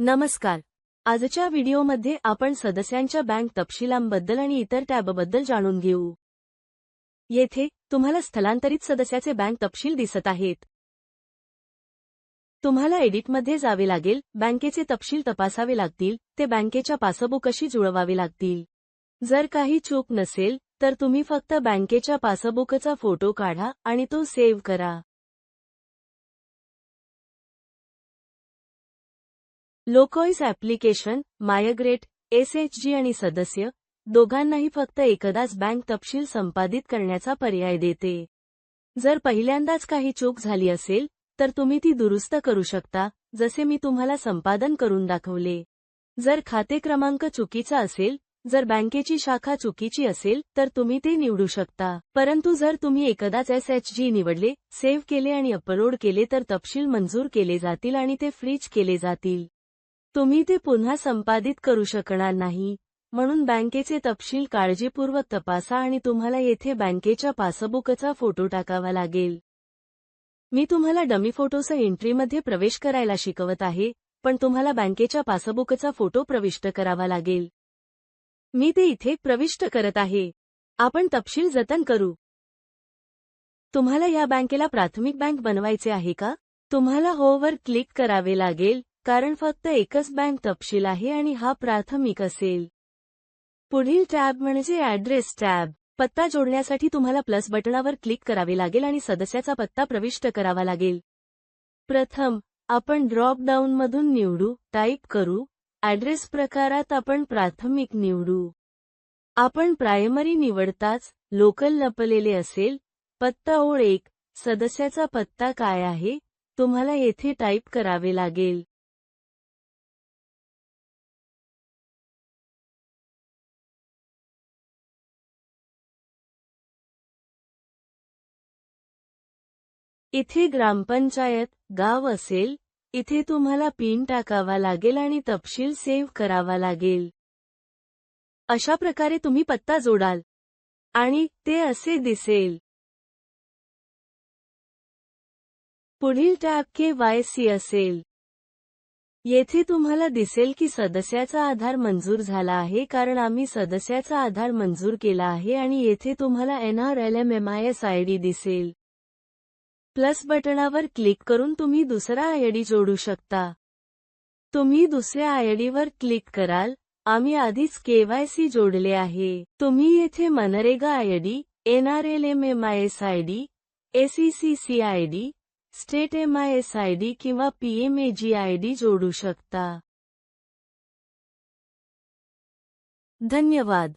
नमस्कार. आजच्या व्हिडिओमध्ये आपण सदस्यांच्या बँक तपशिलांबद्दल आणि इतर टॅबबद्दल जाणून घेऊ. येथे तुम्हाला स्थलांतरित सदस्याचे बँक तपशील दिसत आहेत. तुम्हाला एडिटमध्ये जावे लागेल बँकेचे तपशील तपासावे लागतील ते बँकेच्या पासबुकशी जुळवावे लागतील. जर काही चूक नसेल तर तुम्ही फक्त बँकेच्या पासबुकचा फोटो काढा आणि तो सेव्ह करा. लोकॉईस ॲप्लिकेशन मायग्रेट एसएचजी आणि सदस्य दोघांनाही फक्त एकदाच बँक तपशील संपादित करण्याचा पर्याय देते. जर पहिल्यांदाच काही चूक झाली असेल तर तुम्ही ती दुरुस्त करू शकता जसे मी तुम्हाला संपादन करून दाखवले. जर खाते क्रमांक चुकीचा असेल जर बँकेची शाखा चुकीची असेल तर तुम्ही ते निवडू शकता. परंतु जर तुम्ही एकदाच एसएचजी निवडले सेव्ह केले आणि अपलोड केले तर तपशील मंजूर केले जातील आणि ते फ्रीज केले जातील. तुम्ही ते पुन्हा संपादित करू शकणार नाही. म्हणून बँकेचे तपशील काळजीपूर्वक तपासा आणि तुम्हाला येथे बँकेच्या पासबुकचा फोटो टाकावा लागेल. मी तुम्हाला डमी फोटोसह एंट्रीमध्ये प्रवेश करायला शिकवत आहे पण तुम्हाला बँकेच्या पासबुकचा फोटो प्रविष्ट करावा लागेल. मी ते इथे प्रविष्ट करत आहे. आपण तपशील जतन करू. तुम्हाला या बँकेला प्राथमिक बँक बनवायचे आहे का? तुम्हाला होवर क्लिक करावे लागेल. कारण फक्त एकच बँक तपशील आहे आणि हा प्राथमिक असेल. पुढील टॅब म्हणजे ॲड्रेस टॅब. पत्ता जोडण्यासाठी तुम्हाला प्लस बटणावर क्लिक करावे लागेल आणि सदस्याचा पत्ता प्रविष्ट करावा लागेल. प्रथम आपण ड्रॉप डाऊनमधून निवडू टाईप करू ॲड्रेस प्रकारात आपण प्राथमिक निवडू. आपण प्रायमरी निवडताच लोकल लपलेले असेल. पत्ता ओळ एक सदस्याचा पत्ता काय आहे तुम्हाला येथे टाईप करावे लागेल. इथे ग्रामपंचायत गाव असेल इथे तुम्हाला पिन टाकावा लागेल आणि तपशील सेव्ह करावा लागेल. अशा प्रकारे तुम्ही पत्ता जोडाल. आणि ते असे दिसेल. पुढील टॅब के वाय सी असेल. येथे तुम्हाला दिसेल की सदस्याचा आधार मंजूर झाला आहे कारण आम्ही सदस्याचा आधार मंजूर केला आहे आणि येथे तुम्हाला एनआरएलएमएमआयएस आय डी दिसेल. प्लस बटणावर क्लिक करून तुम्ही दुसरा आयडी जोडू शकता. तुम्ही दुसऱ्या आयडीवर क्लिक कराल आम्ही आधीच केवायसी जोडले आहे. तुम्ही येथे MNREGA ID NRLMMIS ID ACCC ID state MIS ID किंवा पीएमएजी आयडी जोडू शकता. धन्यवाद.